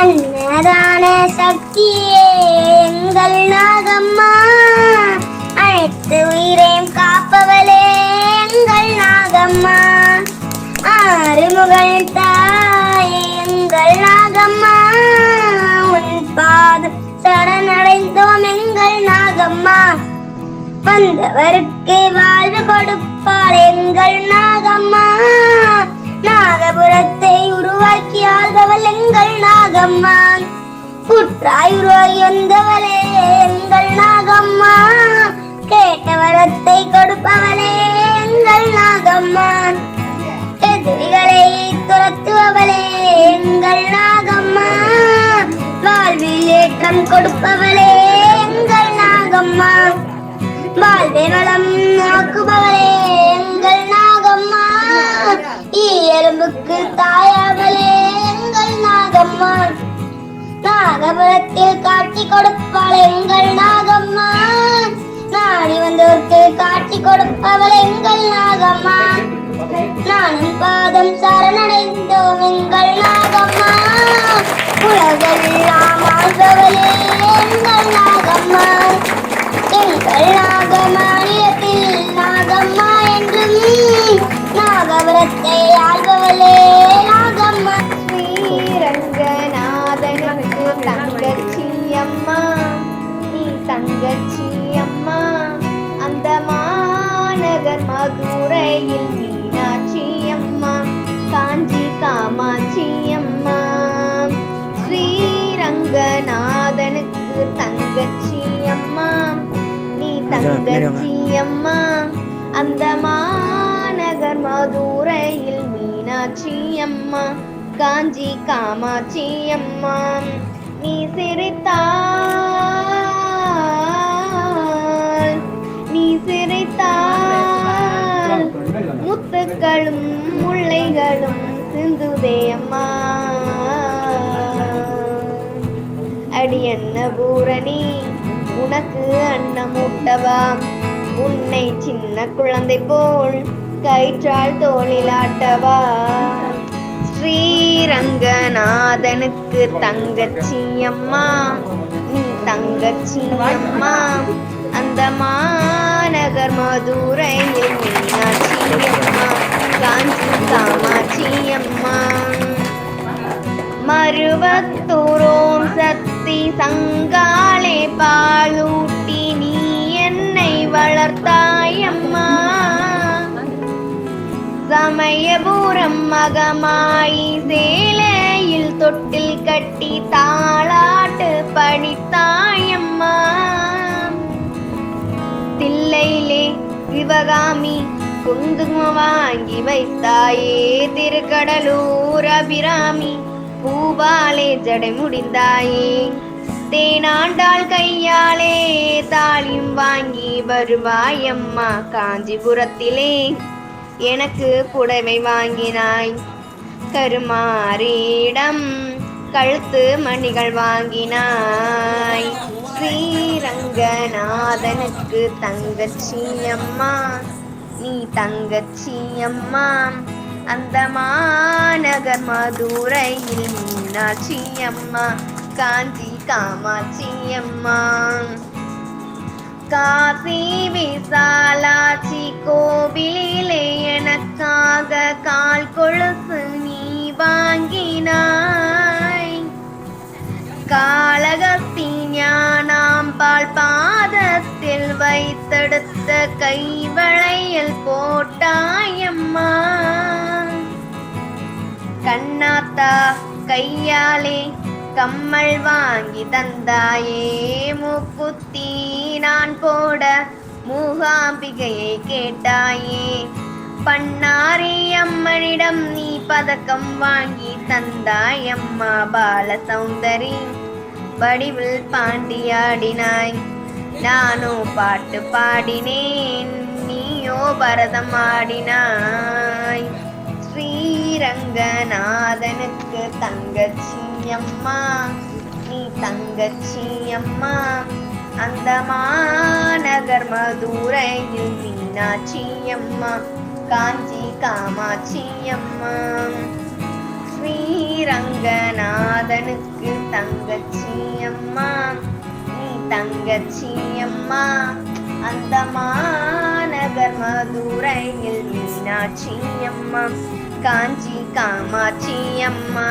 அன்னதான சக்தியே எங்கள் நாகம்மா. அனைத்து உயிரையும் காப்பவளே எங்கள் நாகம்மா. ஆறுமுகன் தாயே எங்கள் நாகம்மா. உன் பாதம் சரணடைந்தோம் எங்கள் நாகம்மா. வந்தவருக்கு வாழ்வு கொடுப்பாள் எங்கள் நாகம்மா. நாகபுரத்தை உருவாக்கி எங்கள் நாகம்மா புற்றாய் எந்தவளே எங்கள் நாகம்மா கேட்ட வரத்தை கொடுப்பவளே எங்கள் நாகம்மா எதிரிகளை துரத்துபவளே எங்கள் நாகம்மா வாழ்வில் ஏற்றம் கொடுப்பவளே எங்கள் நாகம்மா வாழ்வே வளம் நோக்குபவளே எங்கள் நாகம்மா எறும்புக்கு தாயாவளே கொடுப்பாள் எங்கள் நாகம்மா நாடி வந்தோருக்கு காட்சி கொடுப்பவள் எங்கள் நாகம்மா. நானும் பாதம் சரணடைந்தோம் எங்கள் நாகம்மா. உலகெல்லாம் ஆள்பவளே மாநகர் மதுரையில் மீனாட்சி அம்மா காஞ்சி காமாட்சி அம்மா ஸ்ரீரங்கநாதனுக்கு தங்கச்சி அம்மா நீ தங்கச்சி அம்மா அந்த மாநகர் மதுரையில் மீனாட்சி அம்மா காஞ்சி காமாட்சி அம்மா நீ சிரித்தாள் முத்துக்களும் முல்லைகளும் சிந்துதேம்மா அடி என்ன பூரணி உனக்கு அன்னம் ஊட்டவா உன்னை சின்ன குழந்தை போல் கயிற்றால் தோளிலாட்டவா? ஸ்ரீரங்கநாதனுக்கு தங்கச்சி அம்மா. தங்கச்சி அம்மா. அந்த மாநகர் மது மருவத்தூரோம் சக்தி சங்காலே பாலூட்டி நீ என்னை வளர்த்தாயம்மா. சமயபுரம் மகமாயி சேலையில் தொட்டில் கட்டி தாளாட்டு படித்தாயம்மா தில்லையிலே சிவகாமி குங்குமம் வாங்கி வைத்தாயே திருக்கடலூர் அபிராமி. பூபாலே ஜடை முடிந்தாயே. தேனாண்டாள் கையாலே தாலியும் வாங்கி வருவாய் அம்மா காஞ்சிபுரத்திலே. எனக்கு புடவை வாங்கினாய். கருமாரிடம் கழுத்து மணிகள் வாங்கினாய். ஸ்ரீரங்கநாதனுக்கு தங்கச்சி அம்மா. நீ தங்கச்சி அம்மா. அந்த மாநகர் மதுரையில் மீனாட்சி அம்மா காஞ்சி காமாட்சி அம்மா காசி விசாலாட்சி கோவிலிலே எனக்காக கால் கொழுசு நீ வாங்கினாய். காளகஸ்தி ஞானாம்பாள் பாதத்தில் வைத்தெடுத்த கைவளையல் போட்டாயம்மா. கண்ணாத்தா கையாலே கம்மல் வாங்கி தந்தாயே. மூக்குத்தி நான் போட மூகாம்பிகையை கேட்டாயே. பண்ணாரி அம்மனிடம் நீ பதக்கம் வாங்கி தந்தாயம்மா பால சௌந்தரி வடிவில் பாண்டியாடினாய். நானோ பாட்டு பாடினேன் நீயோ பரதம் ஆடினாய். ஸ்ரீரங்கநாதனுக்கு தங்கச்சி அம்மா நீ தங்கச்சி அம்மா அந்த மாநகர் மதுரையில் மீனாட்சி அம்மா காஞ்சி காமாட்சி அம்மா ஸ்ரீரங்கநாதனுக்கு தங்கச்சி அம்மா நீ தங்கச்சி அம்மா அந்த மாநகர் மதுரையில் மீனாட்சி அம்மா காஞ்சி காமாட்சி அம்மா